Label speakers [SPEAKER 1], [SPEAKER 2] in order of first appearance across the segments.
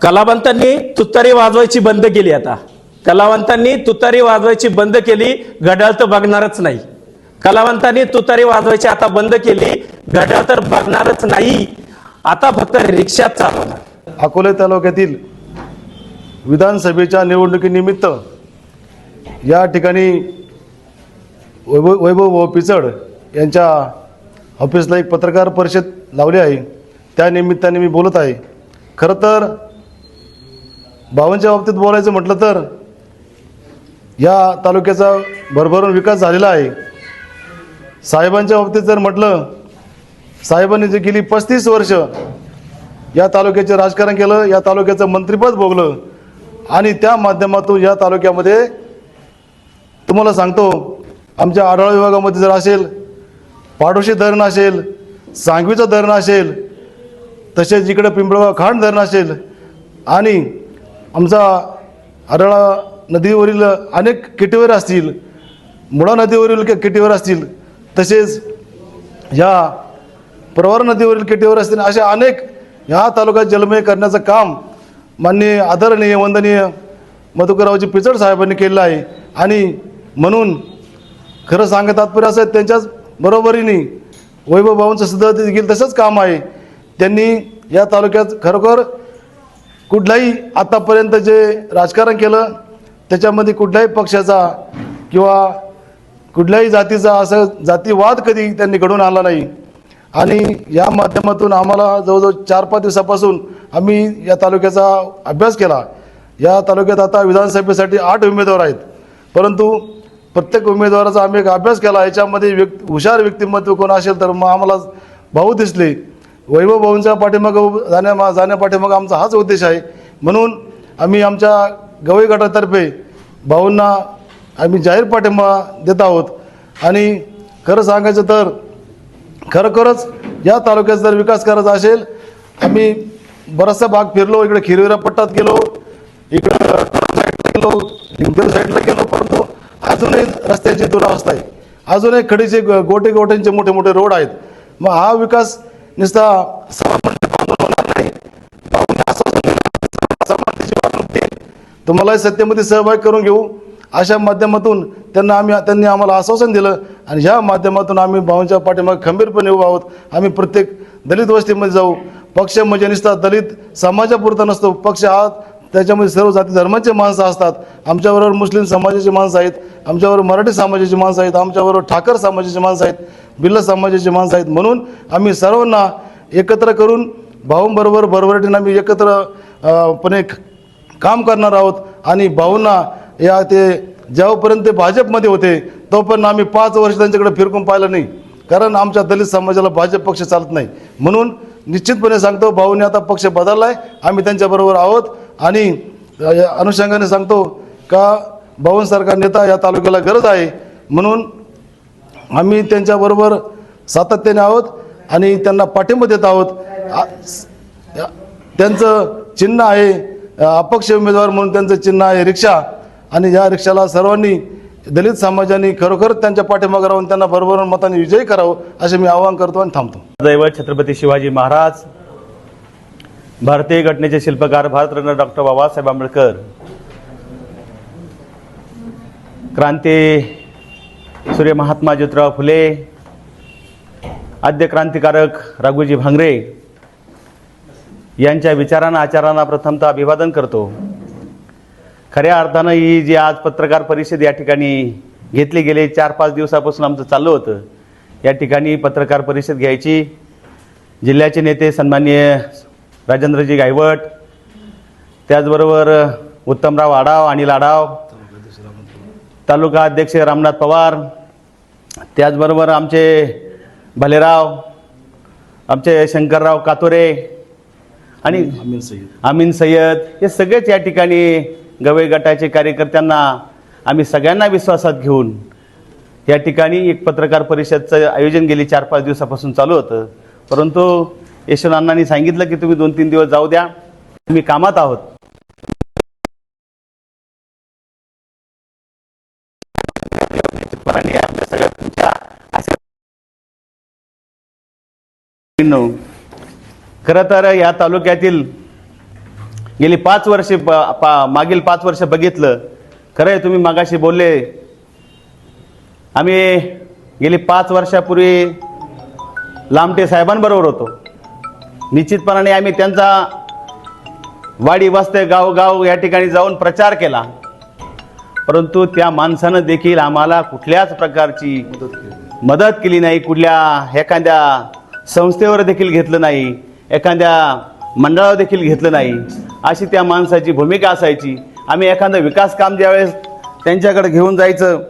[SPEAKER 1] कलावंतांनी तुतारी वाजवायची बंद केली आता. कलावंतांनी तुतारी वाजवायची बंद केली घड्याळ तर बघणारच नाही. कलावंतांनी तुतारी वाजवायची आता बंद केली घड्याळ तर बघणारच नाही. आता फक्त रिक्षात चालवणार.
[SPEAKER 2] अकोले तालुक्यातील विधानसभेच्या निवडणुकीनिमित्त या ठिकाणी वैभव वैभव व पिचड यांच्या ऑफिसला एक पत्रकार परिषद लावली आहे. त्या निमित्ताने मी बोलत आहे. खरं तर भावांच्या बाबतीत बोलायचं म्हटलं तर या तालुक्याचा भरभरून विकास झालेला आहे. साहेबांच्या बाबतीत जर म्हटलं साहेबांनी जे गेली पस्तीस वर्ष या तालुक्याचे राजकारण केलं या तालुक्याचं मंत्रिपद भोगलं आणि त्या माध्यमातून या तालुक्यामध्ये तुम्हाला सांगतो आमच्या आढावा विभागामध्ये जर असेल पाडोशी धरण असेल सांगवीचं धरण असेल तसेच इकडं पिंपळगाव खांड धरण असेल आणि आमचा हरळा नदीवरील अनेक केटीवर असतील मुळा नदीवरील के- असतील तसेच ह्या प्रवार नदीवरील केटीवर असतील अशा अनेक ह्या तालुक्यात जलमय करण्याचं काम माननीय आदरणीय वंदनीय मधुकररावजी पिचड साहेबांनी केलेलं आहे. आणि म्हणून खरं सांगत तात्पर्य असं त्यांच्याच बरोबरीने वैभवभावांचं सुद्धा देखील तसंच काम आहे. त्यांनी या तालुक्यात खरोखर कुठलाही आतापर्यंत जे राजकारण केलं त्याच्यामध्ये कुठल्याही पक्षाचा किंवा कुठल्याही जातीचा असं जातीवाद कधी त्यांनी घडून आला नाही. आणि या माध्यमातून आम्हाला जवळजवळ चार पाच दिवसापासून आम्ही या तालुक्याचा अभ्यास केला. या तालुक्यात आता विधानसभेसाठी आठ उमेदवार आहेत. परंतु प्रत्येक उमेदवाराचा आम्ही एक अभ्यास केला. याच्यामध्ये व्यक्ती हुशार व्यक्तिमत्व कोण असेल तर मग आम्हाला भाऊ दिसले. वैभव भाऊंच्या पाठीमागं जाण्या जाण्यापाठीमाग आमचा हाच उद्देश आहे. म्हणून आम्ही आमच्या गवई गटातर्फे भाऊंना आम्ही जाहीर पाठिंबा देत आहोत. आणि खरं सांगायचं तर खरोखरच या तालुक्यात जर विकास करायचा असेल आम्ही बराचसा भाग फिरलो इकडे खिरविरा पट्टात गेलो इकडं साईडला गेलो साईडला गेलो परंतु अजूनही रस्त्याची दुरावस्था आहे. अजूनही खडीचे गोटे गोट्यांचे मोठे मोठे रोड आहेत. मग हा विकास नुसता तुम्हाला तुम्हालाही सत्तेमध्ये सहभाग करून घेऊ. अशा माध्यमातून त्यांना आम्ही त्यांनी आम्हाला आश्वासन दिलं आणि ह्या माध्यमातून आम्ही भाऊंच्या पाठीमागे खंबीरपणे उभा आहोत. आम्ही प्रत्येक दलित वस्तीमध्ये जाऊ. पक्ष म्हणजे नुसता दलित समाजापुरता नसतो. पक्ष हा त्याच्यामध्ये सर्व जाती धर्माचे माणसं असतात. आमच्याबरोबर मुस्लिम समाजाची माणसं आहेत. आमच्याबरोबर मराठी समाजाची माणसं आहेत. आमच्याबरोबर ठाकर समाजाची माणसं आहेत. बिल्ल समाजाची माणसं आहेत. म्हणून आम्ही सर्वांना एकत्र करून भाऊंबरोबर बरोबरीने आम्ही एकत्र पणे काम करणार आहोत. आणि भाऊंना या ते जेव्हापर्यंत ते भाजपमध्ये होते तोपर्यंत आम्ही पाच वर्ष त्यांच्याकडे फिरकून पाहिलं नाही. कारण आमच्या दलित समाजाला भाजप पक्ष चालत नाही. म्हणून निश्चितपणे सांगतो भाऊने आता पक्ष बदलला आहे आम्ही त्यांच्याबरोबर आहोत. आणि अनुषंगाने सांगतो का भाऊंसारखा नेता या तालुक्याला गरज आहे. म्हणून आम्ही त्यांच्याबरोबर सातत्याने आहोत आणि त्यांना पाठिंबा देत आहोत. त्यांचं चिन्ह आहे अपक्ष उमेदवार म्हणून त्यांचं चिन्ह आहे रिक्षा. आणि या रिक्षाला सर्वांनी दलित समाजाने खरोखर त्यांच्या पाठिंबा राहून त्यांना बरोबर मताने विजयी करावं असे मी आवाहन करतो आणि थांबतो.
[SPEAKER 3] दैवत छत्रपती शिवाजी महाराज भारतीय घटनेचे शिल्पकार भारतरत्न डॉक्टर बाबासाहेब आंबेडकर. क्रांती सूर्य महात्मा ज्योतिराव फुले आद्य क्रांतिकारक राघोजी भांगरे यांच्या विचारांना आचारांना प्रथमतः अभिवादन करतो. खऱ्या अर्थानं ही जी आज पत्रकार परिषद या ठिकाणी घेतली गेली चार पाच दिवसापासून आमचं चाललं होतं. या ठिकाणी पत्रकार परिषद घ्यायची. जिल्ह्याचे नेते सन्माननीय राजेंद्रजी गायवट त्याचबरोबर उत्तमराव आडाव अनिल आडाव तालुका अध्यक्ष रामनाथ पवार त्याचबरोबर आमचे भालेराव आमचे शंकरराव कातोरे आणि
[SPEAKER 2] अमीन सय्यद.
[SPEAKER 3] सय्यद हे सगळेच या ठिकाणी गवई गटाचे कार्यकर्त्यांना आम्ही सगळ्यांना विश्वासात घेऊन या ठिकाणी एक पत्रकार परिषदचं आयोजन गेली चार पाच दिवसापासून चालू होतं. परंतु यशवंतांनी सांगितलं की तुम्ही दोन तीन दिवस जाऊ द्या. मी कामात आहोत. खरं तर या तालुक्यातील गेली पाच वर्षे पा- मागील पाच वर्ष बघितलं. खरं तुम्ही मागाशी बोलले. आम्ही गेली पाच वर्षापूर्वी लामटे साहेबांबरोबर होतो. निश्चितपणाने आम्ही त्यांचा वाडी वस्ते गाव गाव या ठिकाणी जाऊन प्रचार केला. परंतु त्या माणसानं देखील आम्हाला कुठल्याच प्रकारची मदत केली नाही. कुठल्या एखाद्या संस्थेवर देखील घेतलं नाही. एखाद्या मंडळावर देखील घेतलं नाही. अशी त्या माणसाची भूमिका असायची. आम्ही एखादं विकास काम ज्यावेळेस त्यांच्याकडे घेऊन जायचं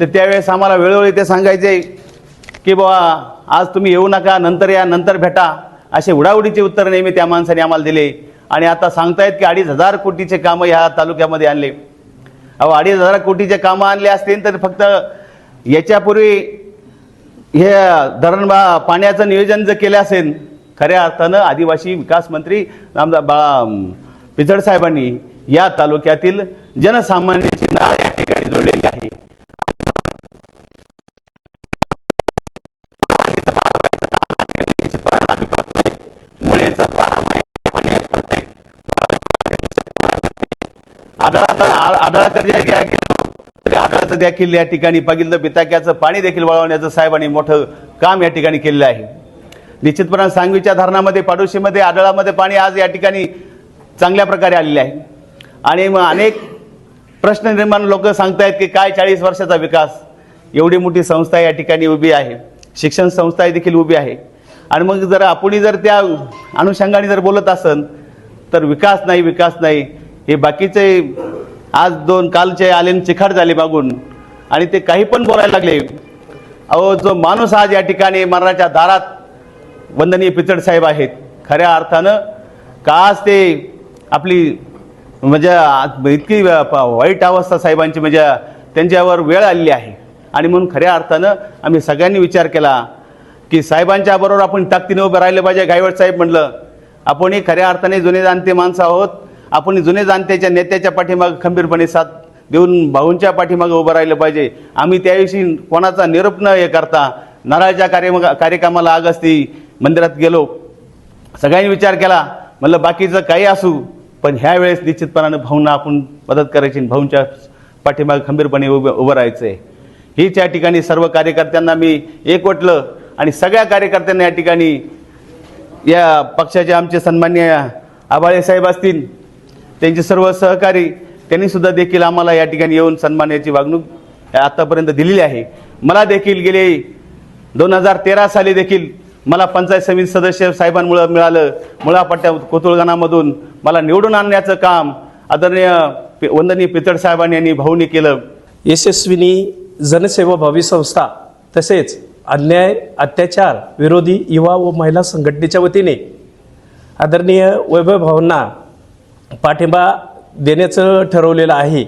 [SPEAKER 3] तर त्यावेळेस आम्हाला वेळोवेळी ते सांगायचे की बाबा आज तुम्ही येऊ नका नंतर या नंतर भेटा. असे उडाउडीचे उत्तर नेहमी त्या माणसाने आम्हाला दिले. आणि आता सांगतायत की अडीच हजार कोटीचे कामं ह्या तालुक्यामध्ये आणले. अहो अडीच हजार कोटीचे कामं आणले असतील तर फक्त याच्यापूर्वी हे धरण बा पाण्याचं नियोजन जर केलं असेल खऱ्या अर्थानं आदिवासी विकास मंत्री आमदार बाळा पिचड साहेबांनी या तालुक्यातील जनसामान्यांची नाळ या ठिकाणी जोडलेली आहे. आढळाचं देखील या ठिकाणी बघितलं बिताक्याचं पाणी देखील वळवण्याचं साहेबांनी मोठं काम या ठिकाणी केलेलं आहे. निश्चितपणे सांगवीच्या धरणामध्ये पाडोशीमध्ये आदळामध्ये पाणी आज या ठिकाणी चांगल्या प्रकारे आलेले आहे. आणि मग अनेक प्रश्न निर्माण लोक सांगतायत की काय चाळीस वर्षाचा विकास? एवढी मोठी संस्था या ठिकाणी उभी आहे. शिक्षण संस्था देखील उभी आहे. आणि मग जर आपण जर त्या अनुषंगाने जर बोलत असन तर विकास नाही विकास नाही. हे बाकीचे आज दोन कालचे आले चिखाड चिखाट झाले मागून आणि ते काही पण बोलायला लागले. अहो जो माणूस आज या ठिकाणी मरणाच्या दारात वंदनीय पिचड साहेब आहेत. खऱ्या अर्थानं का आज ते आपली म्हणजे आज इतकी वाईट अवस्था साहेबांची म्हणजे त्यांच्यावर वेळ आलेली आहे. आणि म्हणून खऱ्या अर्थानं आम्ही सगळ्यांनी विचार केला की साहेबांच्या बरोबर आपण ताकदीने उभं राहिलं पाहिजे गायवड साहेब म्हटलं आपणही खऱ्या अर्थाने जुने जाणते माणसं आहोत. आपण जुने जाणत्याच्या नेत्याच्या पाठीमागं खंबीरपणे साथ देऊन भाऊंच्या पाठीमागं उभं राहिलं पाहिजे. आम्ही त्याविषयी कोणाचा निरोप न हे करता नारळाच्या कार्य कार्यक्रमाला आगस्ती मंदिरात गेलो. सगळ्यांनी विचार केला म्हणलं बाकीचं काही असू पण ह्या वेळेस निश्चितपणानं भाऊंना आपण मदत करायची भाऊंच्या पाठीमागे खंबीरपणे उभं उभं राहायचं आहे हीच या ठिकाणी सर्व कार्यकर्त्यांना मी एकवटलं आणि सगळ्या कार्यकर्त्यांना या ठिकाणी या पक्षाचे आमचे सन्मान्य आबाळे साहेब असतील त्यांचे सर्व सहकारी त्यांनी सुद्धा देखील आम्हाला या ठिकाणी येऊन सन्मानाची वागणूक आतापर्यंत दिलेली आहे. मला देखील गेले दोन हजार तेरा साली देखील मला पंचायत समिती सदस्य साहेबांमुळं मिळालं. मुळापट्ट्या कोतुळगाणामधून मला निवडून आणण्याचं काम आदरणीय पि- वंदनीय पितळ साहेबांनी यांनी भाऊनी केलं.
[SPEAKER 1] यशस्विनी जनसेवा भावी संस्था तसेच अन्याय अत्याचार विरोधी युवा व महिला संघटनेच्या वतीने आदरणीय वैभव भावांना पाठिंबा देण्याचं ठरवलेलं आहे.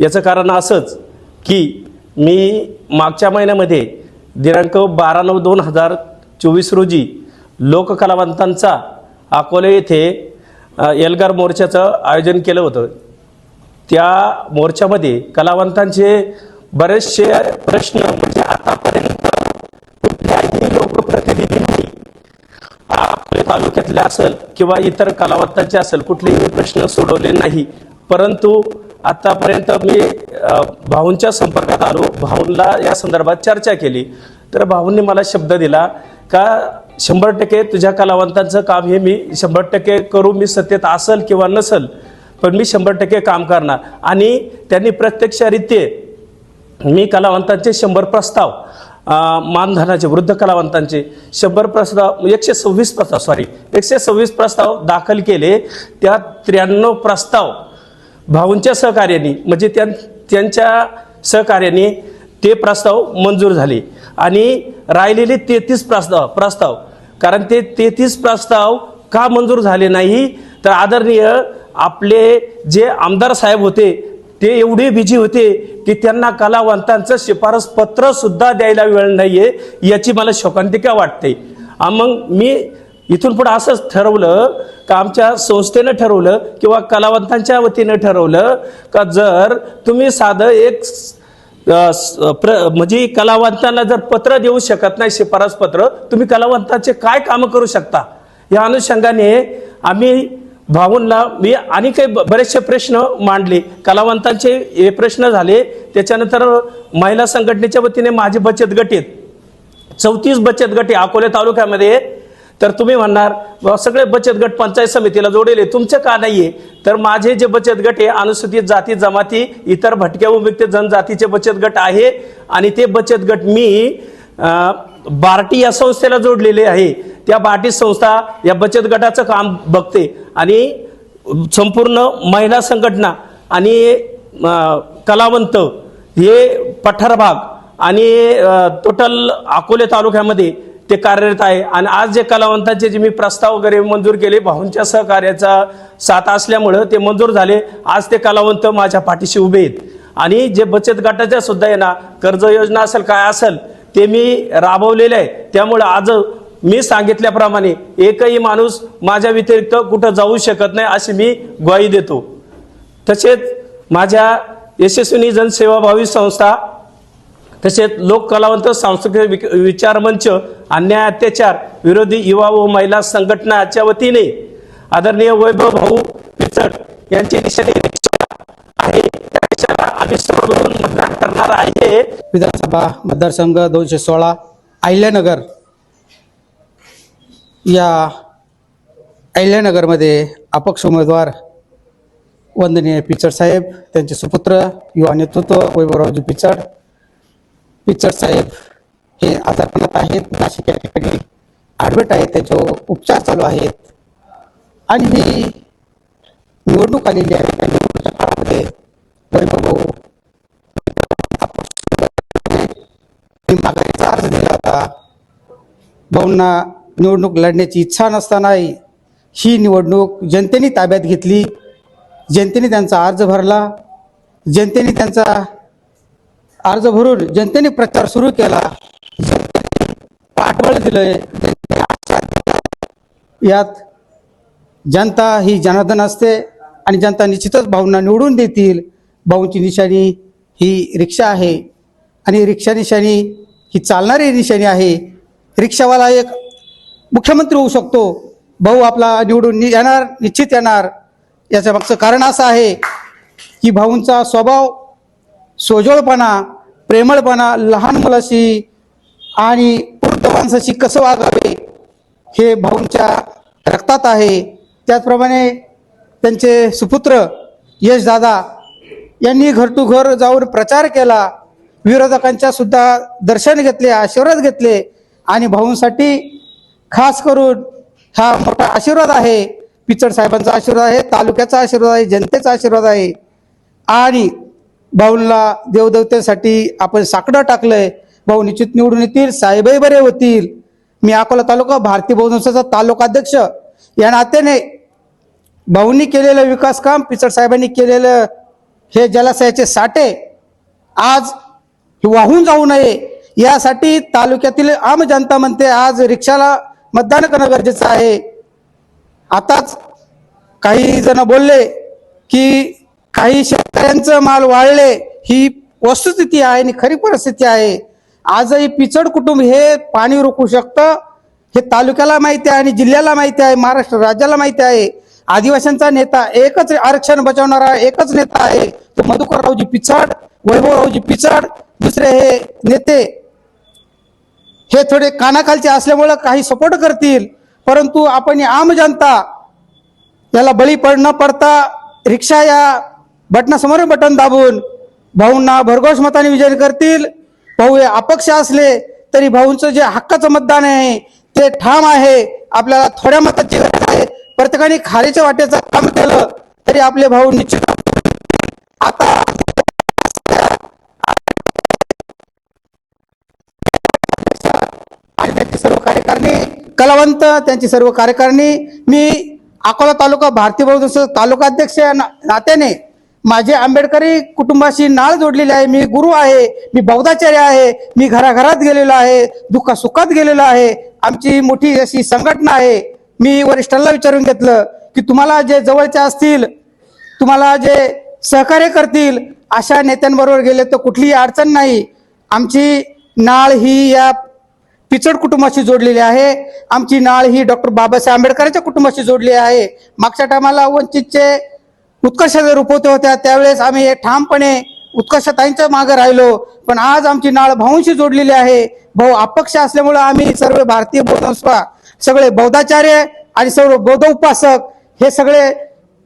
[SPEAKER 1] याचं कारण असंच की मी मागच्या महिन्यामध्ये दिनांक बारा नऊ दोन हजार चोवीस रोजी लोककलावंतांचा अकोले येथे एल्गार मोर्चाचं आयोजन केलं होतं. त्या मोर्चामध्ये कलावंतांचे बरेचसे प्रश्न म्हणजे आतापर्यंत कुठल्याही लोकप्रतिनिधींनी आपल्या असेल किंवा इतर कलावंतांचे असेल कुठलेही प्रश्न सोडवले नाही. परंतु आतापर्यंत मी भाऊंच्या संपर्कात आलो. भाऊंना या संदर्भात चर्चा केली. तर भाऊंनी मला शब्द दिला का शंभर टक्के तुझ्या कलावंतांचं काम हे मी शंभर टक्के करू मी सत्तेत असल किंवा नसल पण मी शंभर टक्के काम करणार. आणि त्यांनी प्रत्यक्षरित्ये मी कलावंतांचे शंभर प्रस्ताव मानधनाचे वृद्ध कलावंतांचे शंभर प्रस्ताव एकशे सव्वीस प्रस्ताव सॉरी एकशे सव्वीस प्रस्ताव दाखल केले. त्या त्र्याण्णव प्रस्ताव भाऊंच्या सहकार्याने म्हणजे त्यां त्यांच्या सहकार्याने ते प्रस्ताव मंजूर झाले. आणि राहिलेले तेहतीस प्रस्ताव प्रस्ताव कारण ते तेहतीस प्रस्ताव का मंजूर झाले नाही? तर आदरणीय आपले जे आमदार साहेब होते ते एवढे बिझी होते की त्यांना कलावंतांचं शिफारस पत्र सुद्धा द्यायला वेळ नाहीये याची मला शोकांतिका वाटते. मग मी इथून पुढे असंच ठरवलं का आमच्या संस्थेनं ठरवलं किंवा कलावंतांच्या वतीनं ठरवलं का जर तुम्ही साधं एक प्र म्हणजे कलावंतांना जर पत्र देऊ शकत नाही शिफारस पत्र तुम्ही कलावंतांचे काय कामं करू शकता? या अनुषंगाने आम्ही भाऊंना मी आणि काही ब- बरेचसे प्रश्न मांडले. कलावंतांचे हे प्रश्न झाले. त्याच्यानंतर महिला संघटनेच्या वतीने माझे बचत गट आहेत. चौतीस बचत गट आहे अकोले तालुक्यामध्ये. तर तुम्ही म्हणणार सगळे बचत गट पंचायत समितीला जोडेले तुमचं का नाहीये? तर माझे जे बचत गट आहे अनुसूचित जाती जमाती इतर भटक्या उपयुक्त जनजातीचे बचत गट आहे. आणि ते बचत गट मी बार्टी या संस्थेला जोडलेले आहे. त्या बार्टी संस्था या बचत गटाचं काम बघते आणि संपूर्ण महिला संघटना आणि कलावंत हे पठार भाग आणि टोटल अकोले तालुक्यामध्ये ते कार्यरत आहे. आणि आज जे कलावंतांचे जे मी प्रस्ताव वगैरे मंजूर केले भाऊंच्या सहकार्याचा साथ असल्यामुळं ते मंजूर झाले. आज ते कलावंत माझ्या पाठीशी उभे आहेत. आणि जे बचत गटाच्या सुद्धा आहे ना कर्ज योजना असेल काय असेल ते मी राबवलेलं आहे. त्यामुळं आज मी सांगितल्याप्रमाणे एकही माणूस माझ्या व्यतिरिक्त कुठं जाऊ शकत नाही अशी मी ग्वाही देतो. तसेच माझ्या यशस्विनी जनसेवाभावी संस्था तसेच लोक कलावंत सांस्कृतिक विक- विचार मंच अन्याय अत्याचार विरोधी युवा व महिला संघटनाच्या वतीने आदरणीय वैभव भाऊ पिचड यांची निशाणी मतदान करणार आहे.
[SPEAKER 4] विधानसभा मतदारसंघ दोनशे सोळा अहिल्यानगर. या अहिल्यानगरमध्ये अपक्ष उमेदवार वंदनीय पिचड साहेब त्यांचे सुपुत्र युवा नेतृत्व वैभवरावजी पिचड. पिचड साहेब हे आजारपणात आहेत नाशिक या ठिकाणी ॲडमिट आहेत त्याच्यावर उपचार चालू आहेत. आणि ही निवडणूक आलेली आहे त्या निवडणुकीच्या काळामध्ये वैभव माघारीचा अर्ज दिला होता. भाऊंना निवडणूक लढण्याची इच्छा नसतानाही ही निवडणूक जनतेने ताब्यात घेतली. जनतेने त्यांचा अर्ज भरला. जनतेने त्यांचा अर्ज भरून जनतेने प्रचार सुरू केला. पाठबळ दिलंय. यात जनता ही जनार्दन असते आणि जनता निश्चितच भाऊंना निवडून देतील. भाऊंची निशाणी ही रिक्षा आहे. आणि रिक्षा निशाणी ही चालणारी निशाणी आहे. रिक्षावाला एक मुख्यमंत्री होऊ शकतो. भाऊ आपला निवडून नि- येणार निश्चित येणार. याच्या मागचं कारण असं आहे की भाऊंचा स्वभाव सोजवळपणा प्रेमळपणा लहान मुलाशी आणि वृद्ध माणसाशी कसं वागावे हे भाऊंच्या रक्तात आहे. त्याचप्रमाणे त्यांचे सुपुत्र यशदादा यांनी घर टू घर जाऊन प्रचार केला. विरोधकांच्या सुद्धा दर्शन घेतले आशीर्वाद घेतले आणि भाऊंसाठी खास करून हा मोठा आशीर्वाद आहे. पिचड साहेबांचा आशीर्वाद आहे तालुक्याचा आशीर्वाद आहे जनतेचा आशीर्वाद आहे. आणि भाऊंला देवदेवतेसाठी आपण साकडं टाकलंय. भाऊ निश्चित निवडून येतील साहेबही बरे होतील. मी अकोला तालुका भारतीय बहुजनचा तालुकाध्यक्ष या नात्याने भाऊंनी केलेलं विकास काम पिचड साहेबांनी केलेलं हे जलाशयाचे साठे आज वाहून जाऊ नये. यासाठी तालुक्यातील आम जनता म्हणते आज रिक्षाला मतदान करणं गरजेचं आहे. आताच काही जण बोलले की काही शेतकऱ्यांचं माल वाळले ही वस्तुस्थिती आहे आणि खरी परिस्थिती आहे. आजही पिचड कुटुंब हे पाणी रोखू शकतं हे तालुक्याला माहिती आहे आणि जिल्ह्याला माहिती आहे महाराष्ट्र राज्याला माहिती आहे. आदिवासींचा नेता एकच आरक्षण बचावणारा एकच नेता आहे. तो मधुकररावजी पिचड वैभवरावजी पिचड दुसरे हे नेते हे थोडे कानाखालचे असल्यामुळं काही सपोर्ट करतील. परंतु आपण आम जनता याला बळी पड न पडता रिक्षा या बटनासमोर बटन दाबून भाऊंना भरघोष मताने विजय करतील. भाऊ हे अपक्ष असले तरी भाऊंचं जे हक्काचं मतदान आहे ते ठाम आहे. आपल्याला थोड्या मताची गरज आहे. प्रत्येकाने खारीच्या वाटेचं काम केलं तरी आपले भाऊ निश्चित आता सर्व कार्यकारिणी कलावंत त्यांची सर्व कार्यकारिणी. मी अकोला तालुका भारतीय बहुजन तालुका अध्यक्ष ना- नात्याने माझे आंबेडकरी कुटुंबाशी नाळ जोडलेली आहे. मी गुरु आहे मी बौद्धाचार्य आहे मी घराघरात गेलेलो आहे दुःखा सुखात गेलेलो आहे. आमची मोठी अशी संघटना आहे. मी वरिष्ठांना विचारून घेतलं की तुम्हाला जे जवळचे असतील तुम्हाला जे सहकार्य करतील अशा नेत्यांबरोबर गेले तर कुठलीही अडचण नाही. आमची नाळ ही या पिचड कुटुंबाशी जोडलेली आहे. आमची नाळ ही डॉक्टर बाबासाहेब आंबेडकरांच्या कुटुंबाशी जोडली आहे. मागच्या टायमाला वंचितचे उत्कर्ष रुपवते होत्या त्यावेळेस आम्ही हे ठामपणे उत्कर्षताईंच्या मागे राहिलो. पण आज आमची नाळ भाऊंशी जोडलेली आहे. भाऊ अपक्ष असल्यामुळे आम्ही सर्व भारतीय बौद्ध सगळे बौद्धाचार्य आणि सर्व बौद्ध उपासक हे सगळे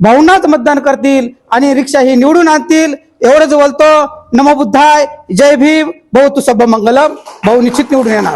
[SPEAKER 4] भाऊंनाच मतदान करतील आणि रिक्षा ही निवडून आणतील. एवढंच बोलतो. नमबुद्धाय जय भीम. भाऊ तू सब मंगलम. भाऊ निश्चित निवडून येणार.